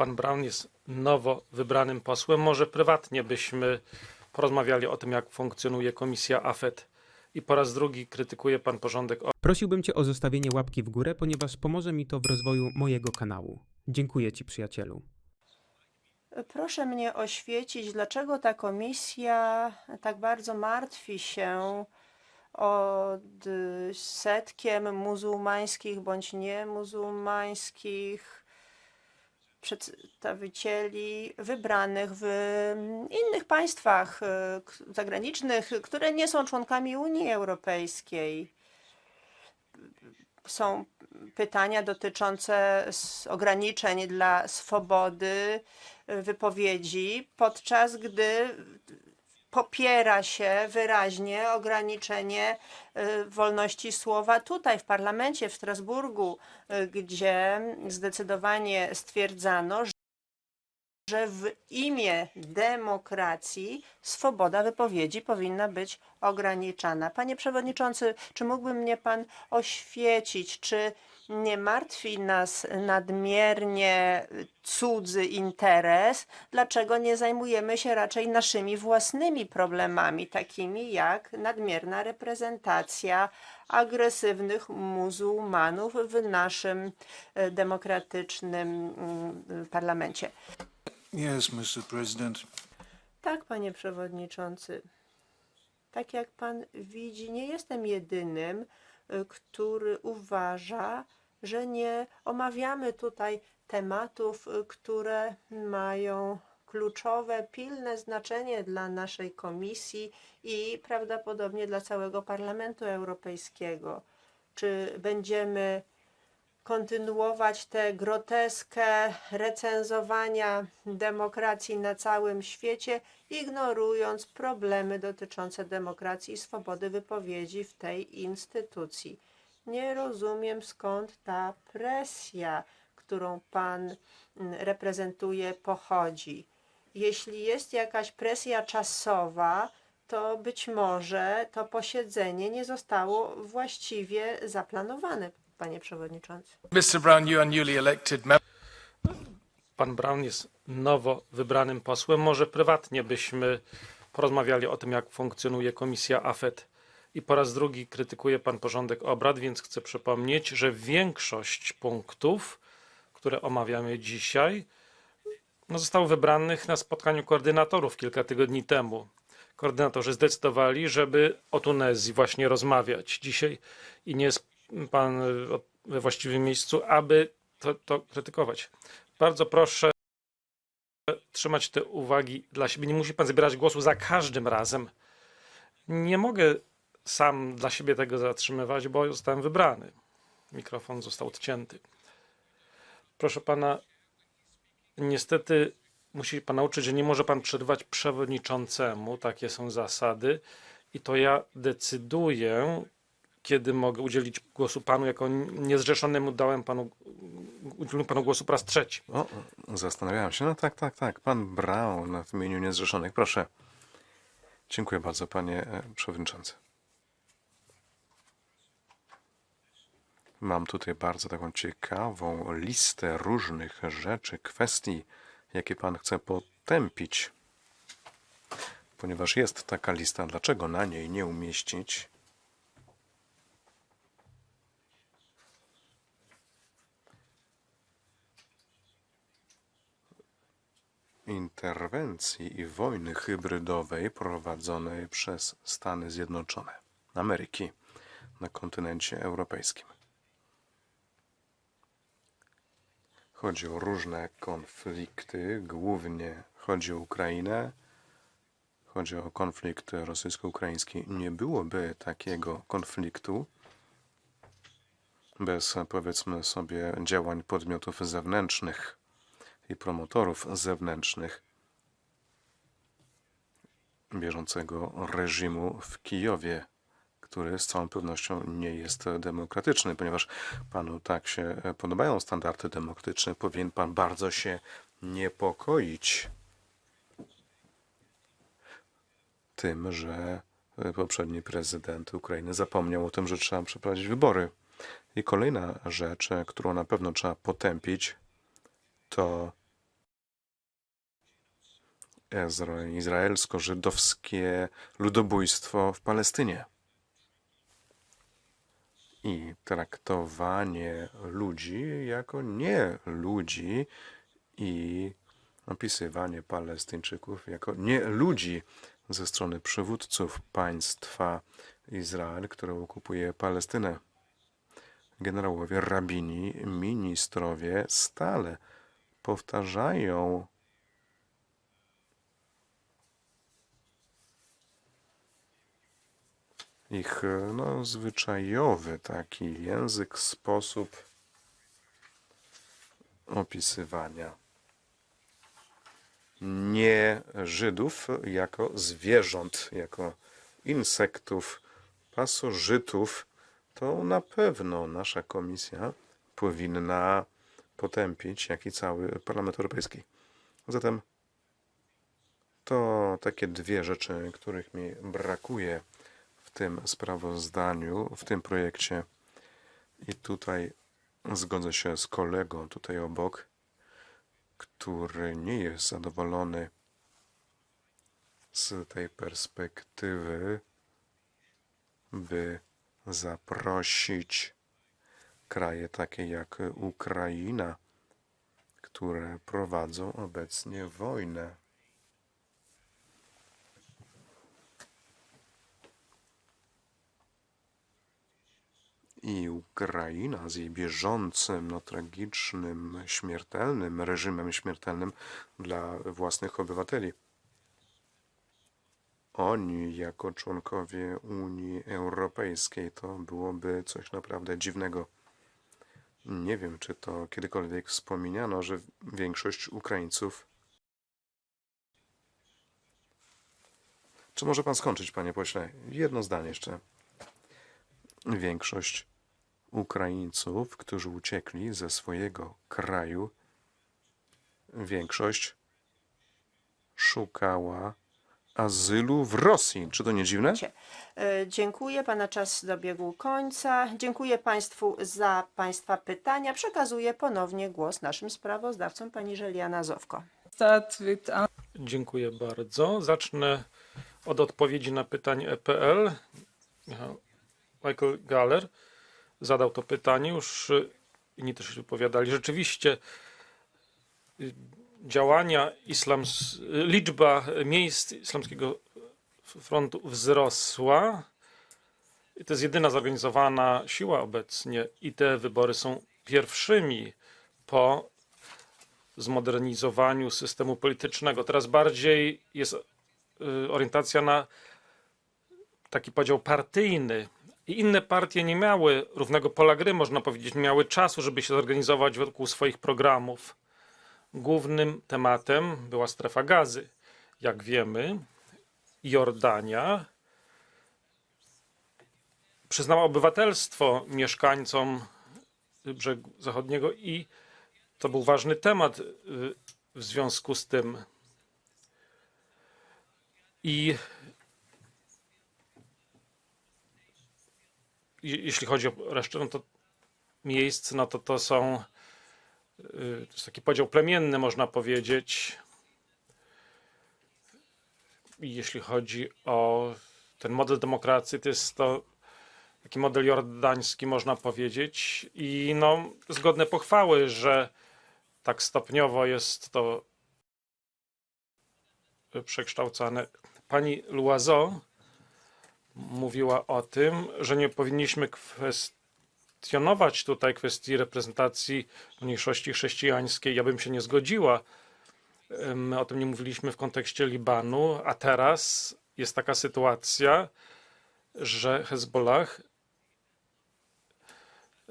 pan Brown jest nowo wybranym posłem. Może prywatnie byśmy porozmawiali o tym, jak funkcjonuje komisja AFET. I po raz drugi krytykuje pan porządek Prosiłbym Cię o zostawienie łapki w górę, ponieważ pomoże mi to w rozwoju mojego kanału. Dziękuję Ci, przyjacielu. Proszę mnie oświecić, dlaczego ta komisja tak bardzo martwi się od setkiem muzułmańskich bądź niemuzułmańskich przedstawicieli wybranych w innych państwach y, zagranicznych, które nie są członkami Unii Europejskiej. Są pytania dotyczące ograniczeń dla swobody y, wypowiedzi, podczas gdy popiera się wyraźnie ograniczenie y, wolności słowa tutaj w parlamencie w Strasburgu, y, gdzie zdecydowanie stwierdzano, że- że w imię demokracji swoboda wypowiedzi powinna być ograniczana. Panie przewodniczący, czy mógłby mnie pan oświecić, czy nie martwi nas nadmiernie cudzy interes? Dlaczego nie zajmujemy się raczej naszymi własnymi problemami, takimi jak nadmierna reprezentacja agresywnych muzułmanów w naszym e, demokratycznym mm, parlamencie? Yes, Mr. President. Tak, panie przewodniczący. Tak jak pan widzi, nie jestem jedynym, y, który uważa, że nie omawiamy tutaj tematów, y, które mają kluczowe, pilne znaczenie dla naszej komisji i prawdopodobnie dla całego Parlamentu Europejskiego. Czy będziemy kontynuować tę groteskę recenzowania demokracji na całym świecie, ignorując problemy dotyczące demokracji i swobody wypowiedzi w tej instytucji. Nie rozumiem skąd ta presja, którą pan mm, reprezentuje, pochodzi. Jeśli jest jakaś presja czasowa, to być może to posiedzenie nie zostało właściwie zaplanowane, panie przewodniczący. Mr. Brown, you are newly elected. Pan Brown jest nowo wybranym posłem. Może prywatnie byśmy porozmawiali o tym, jak funkcjonuje komisja AFET. I po raz drugi krytykuje pan porządek obrad, więc chcę przypomnieć, że większość punktów, które omawiamy dzisiaj, no zostało wybranych na spotkaniu koordynatorów kilka tygodni temu. Koordynatorzy zdecydowali, żeby o Tunezji właśnie rozmawiać dzisiaj i nie jest pan we właściwym miejscu, aby to, to krytykować. Bardzo proszę trzymać te uwagi dla siebie. Nie musi pan zabierać głosu za każdym razem. Nie mogę sam dla siebie tego zatrzymywać, bo zostałem wybrany. Mikrofon został odcięty. Proszę pana, niestety musi pan nauczyć, że nie może pan przerywać przewodniczącemu. Takie są zasady. I to ja decyduję, kiedy mogę udzielić głosu panu, jako niezrzeszonemu dałem panu, udzieliłem panu głosu po raz trzeci. O, zastanawiałem się. No tak, tak, tak. Pan Brown w imieniu Niezrzeszonych. Proszę. Dziękuję bardzo, panie e, przewodniczący. Mam tutaj bardzo taką ciekawą listę różnych rzeczy, kwestii, jakie pan chce potępić. Ponieważ jest taka lista, dlaczego na niej nie umieścić interwencji i wojny hybrydowej prowadzonej przez Stany Zjednoczone Ameryki na kontynencie europejskim. Chodzi o różne konflikty, głównie chodzi o Ukrainę, chodzi o konflikt rosyjsko-ukraiński. Nie byłoby takiego konfliktu bez, powiedzmy sobie, działań podmiotów zewnętrznych i promotorów zewnętrznych bieżącego reżimu w Kijowie, który z całą pewnością nie jest demokratyczny, ponieważ panu tak się podobają standardy demokratyczne, powinien pan bardzo się niepokoić tym, że poprzedni prezydent Ukrainy zapomniał o tym, że trzeba przeprowadzić wybory. I kolejna rzecz, którą na pewno trzeba potępić, to izraelsko-żydowskie ludobójstwo w Palestynie i traktowanie ludzi jako nie ludzi i opisywanie Palestyńczyków jako nie ludzi ze strony przywódców państwa Izrael, które okupuje Palestynę. Generałowie, rabini, ministrowie stale powtarzają ich no, zwyczajowy taki język, sposób opisywania nie Żydów jako zwierząt, jako insektów, pasożytów, to na pewno nasza komisja powinna potępić, jak i cały Parlament Europejski. Zatem to takie dwie rzeczy, których mi brakuje w tym sprawozdaniu, w tym projekcie. I tutaj zgodzę się z kolegą tutaj obok, który nie jest zadowolony z tej perspektywy, by zaprosić kraje takie jak Ukraina, które prowadzą obecnie wojnę. I Ukraina z jej bieżącym, no tragicznym, śmiertelnym reżimem śmiertelnym dla własnych obywateli. Oni, jako członkowie Unii Europejskiej, to byłoby coś naprawdę dziwnego. Nie wiem, czy to kiedykolwiek wspominano, że większość Ukraińców. Czy może pan skończyć, panie pośle? Jedno zdanie jeszcze. Większość Ukraińców, którzy uciekli ze swojego kraju, większość szukała azylu w Rosji. Czy to nie dziwne? E, Dziękuję. Pana czas dobiegł końca. Dziękuję Państwu za Państwa pytania. Przekazuję ponownie głos naszym sprawozdawcom, pani Żeliana Zowko. Dziękuję bardzo. Zacznę od odpowiedzi na pytanie EPL. Michael Galler zadał to pytanie, już y, inni też się wypowiadali. Rzeczywiście y, działania islams, liczba miejsc islamskiego frontu wzrosła. I To jest jedyna zorganizowana siła obecnie i te wybory są pierwszymi po zmodernizowaniu systemu politycznego. Teraz bardziej jest y, orientacja na taki podział partyjny. I inne partie nie miały równego pola gry, można powiedzieć, nie miały czasu, żeby się zorganizować wokół swoich programów. Głównym tematem była strefa gazy. Jak wiemy, Jordania przyznała obywatelstwo mieszkańcom brzegu zachodniego i to był ważny temat y, w związku z tym. I jeśli chodzi o resztę no to miejsc, no to to są y, to jest taki podział plemienny, można powiedzieć. Jeśli chodzi o ten model demokracji, to jest to taki model jordański, można powiedzieć. I no, zgodne pochwały, że tak stopniowo jest to przekształcane. Pani Loiseau mówiła o tym, że nie powinniśmy kwestionować tutaj kwestii reprezentacji mniejszości chrześcijańskiej. Ja bym się nie zgodziła. My o tym nie mówiliśmy w kontekście Libanu, a teraz jest taka sytuacja, że Hezbollah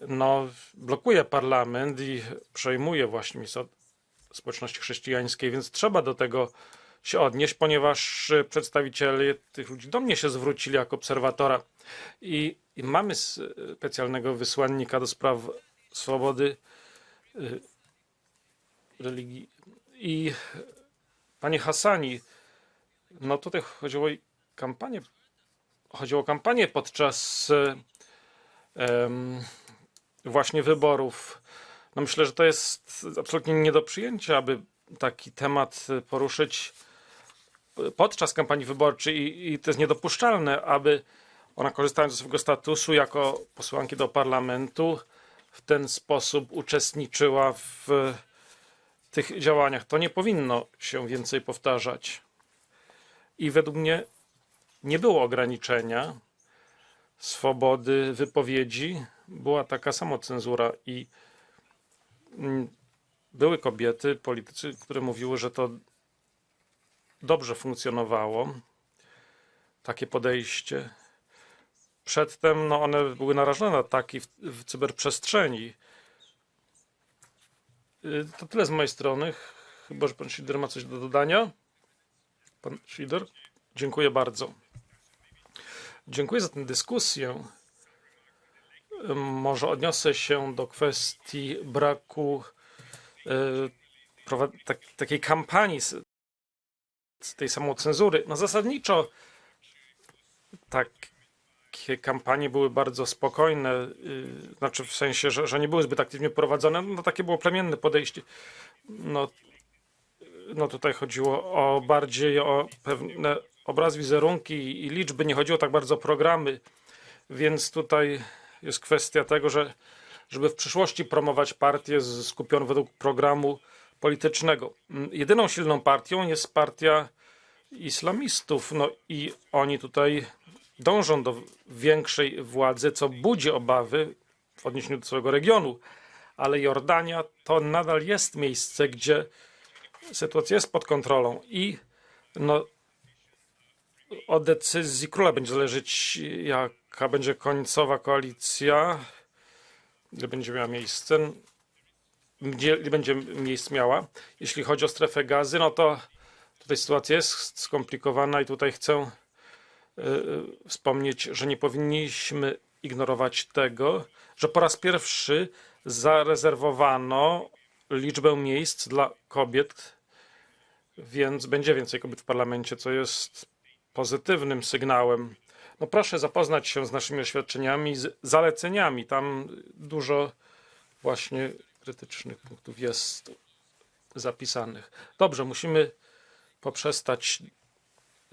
no, blokuje parlament i przejmuje właśnie społeczności chrześcijańskiej, więc trzeba do tego się odnieść, ponieważ y, przedstawiciele tych ludzi do mnie się zwrócili jako obserwatora i, i mamy specjalnego wysłannika do spraw swobody y, religii. I panie Hassani, no tutaj chodziło o kampanię, chodziło o kampanię podczas y, właśnie wyborów. No myślę, że to jest absolutnie nie do przyjęcia, aby taki temat poruszyć podczas kampanii wyborczej i, i to jest niedopuszczalne, aby ona korzystając ze swojego statusu jako posłanki do parlamentu w ten sposób uczestniczyła w tych działaniach. To nie powinno się więcej powtarzać. I według mnie nie było ograniczenia swobody wypowiedzi, była taka samocenzura i mm, były kobiety, politycy, które mówiły, że to dobrze funkcjonowało, takie podejście. Przedtem no, one były narażone na ataki w, w cyberprzestrzeni. Y, To tyle z mojej strony. Chyba, że pan Schlider ma coś do dodania. Pan Schlider? Dziękuję bardzo. Dziękuję za tę dyskusję. Może odniosę się do kwestii braku y, tak, takiej kampanii z, tej samocenzury. No zasadniczo takie kampanie były bardzo spokojne, y, znaczy w sensie, że, że nie były zbyt aktywnie prowadzone. No takie było plemienne podejście. No, no tutaj chodziło o bardziej o pewne obraz, wizerunki i, liczby, nie chodziło tak bardzo o programy, więc tutaj jest kwestia tego, że żeby w przyszłości promować partię skupioną według programu politycznego. Mm, Jedyną silną partią jest partia islamistów, no i oni tutaj dążą do większej władzy, co budzi obawy w odniesieniu do całego regionu, ale Jordania to nadal jest miejsce, gdzie sytuacja jest pod kontrolą i no, od decyzji króla będzie zależeć, jaka będzie końcowa koalicja, ile będzie miała miejsce, gdzie będzie miejsc miała. Jeśli chodzi o strefę gazy, no to tutaj sytuacja jest skomplikowana i tutaj chcę y, wspomnieć, że nie powinniśmy ignorować tego, że po raz pierwszy zarezerwowano liczbę miejsc dla kobiet, więc będzie więcej kobiet w parlamencie, co jest pozytywnym sygnałem. No proszę zapoznać się z naszymi oświadczeniami, z zaleceniami. Tam dużo właśnie krytycznych punktów jest zapisanych. Dobrze, musimy poprzestać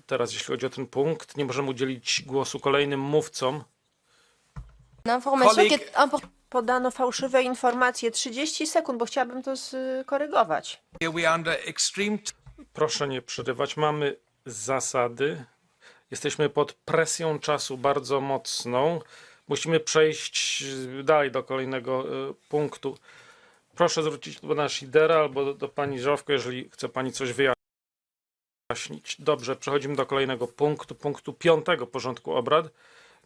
teraz, jeśli chodzi o ten punkt. Nie możemy udzielić głosu kolejnym mówcom. Podano fałszywe informacje. 30 sekund, bo chciałabym to skorygować. Proszę nie przerywać. Mamy zasady. Jesteśmy pod presją czasu bardzo mocną. Musimy przejść y, dalej do kolejnego y, punktu. Proszę zwrócić do pana Schidera albo do, pani Żowko, jeżeli chce pani coś wyjaśnić. Dobrze, przechodzimy do kolejnego punktu, punktu piątego porządku obrad.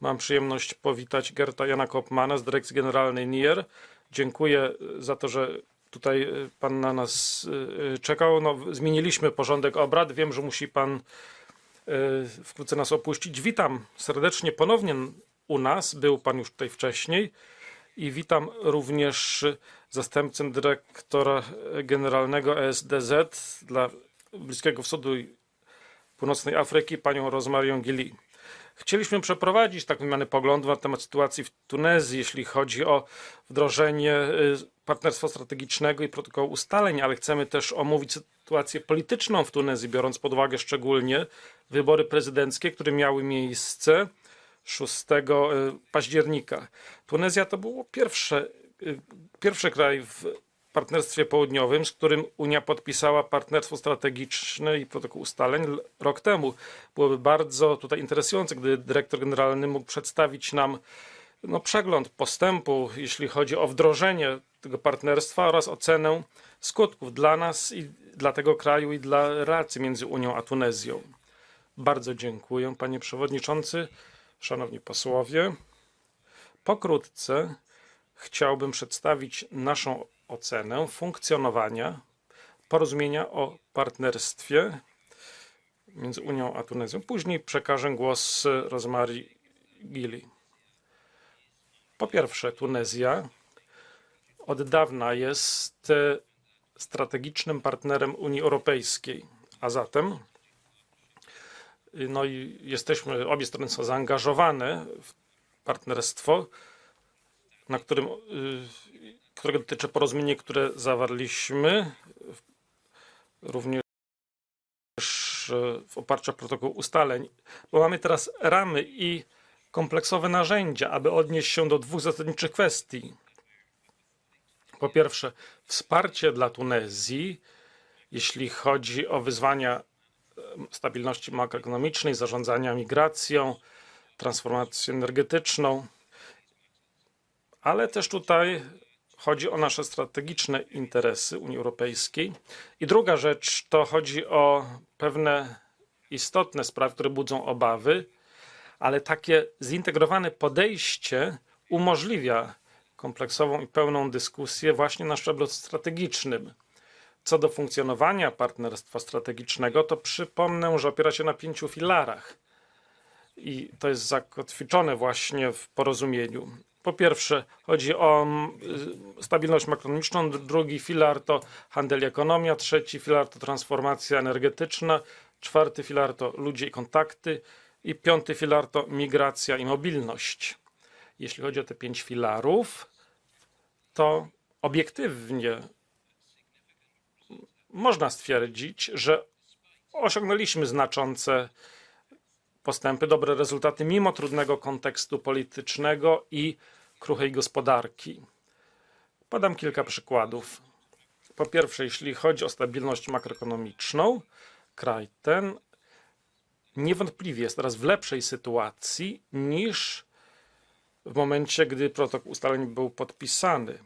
Mam przyjemność powitać Gerta Jana Kopmana z Dyrekcji Generalnej NIR. Dziękuję y, za to, że tutaj y, pan na nas y, czekał. No, zmieniliśmy porządek obrad. Wiem, że musi pan wkrótce nas opuścić. Witam serdecznie ponownie u nas. Był pan już tutaj wcześniej. I witam również zastępcę dyrektora generalnego ESDZ dla Bliskiego Wschodu i Północnej Afryki, panią Rosmarią Gili. Chcieliśmy przeprowadzić taką wymianę poglądów na temat sytuacji w Tunezji, jeśli chodzi o wdrożenie y, partnerstwa strategicznego i protokołu ustaleń, ale chcemy też omówić sytuację polityczną w Tunezji, biorąc pod uwagę szczególnie wybory prezydenckie, które miały miejsce 6 y, października. Tunezja to było pierwsze, y, pierwszy kraj w partnerstwie południowym, z którym Unia podpisała partnerstwo strategiczne i protokół ustaleń rok temu. Byłoby bardzo tutaj interesujące, gdy dyrektor generalny mógł przedstawić nam no, przegląd postępu, jeśli chodzi o wdrożenie tego partnerstwa oraz ocenę skutków dla nas i dla tego kraju i dla relacji między Unią a Tunezją. Bardzo dziękuję, panie przewodniczący, szanowni posłowie. Pokrótce chciałbym przedstawić naszą ocenę funkcjonowania porozumienia o partnerstwie między Unią a Tunezją. Później przekażę głos Rozmari Gili. Po pierwsze, Tunezja od dawna jest e, strategicznym partnerem Unii Europejskiej, a zatem no i jesteśmy, obie strony są zaangażowane w partnerstwo, na którym, y, którego dotyczy porozumienie, które zawarliśmy, również e, w oparciu o protokół ustaleń, bo mamy teraz ramy i kompleksowe narzędzia, aby odnieść się do dwóch zasadniczych kwestii. Po pierwsze, wsparcie dla Tunezji, jeśli chodzi o wyzwania stabilności makroekonomicznej, zarządzania migracją, transformację energetyczną, ale też tutaj chodzi o nasze strategiczne interesy Unii Europejskiej. I druga rzecz to chodzi o pewne istotne sprawy, które budzą obawy, ale takie zintegrowane podejście umożliwia kompleksową i pełną dyskusję właśnie na szczeblu strategicznym. Co do funkcjonowania partnerstwa strategicznego, to przypomnę, że opiera się na pięciu filarach. I to jest zakotwiczone właśnie w porozumieniu. Po pierwsze, chodzi o mm, y, stabilność makroekonomiczną, drugi filar to handel i ekonomia, trzeci filar to transformacja energetyczna, czwarty filar to ludzie i kontakty. I piąty filar to migracja i mobilność. Jeśli chodzi o te pięć filarów, to obiektywnie można stwierdzić, że osiągnęliśmy znaczące postępy, dobre rezultaty, mimo trudnego kontekstu politycznego i kruchej gospodarki. Podam kilka przykładów. Po pierwsze, jeśli chodzi o stabilność makroekonomiczną, kraj ten niewątpliwie jest teraz w lepszej sytuacji niż w momencie, gdy protokół ustaleń był podpisany.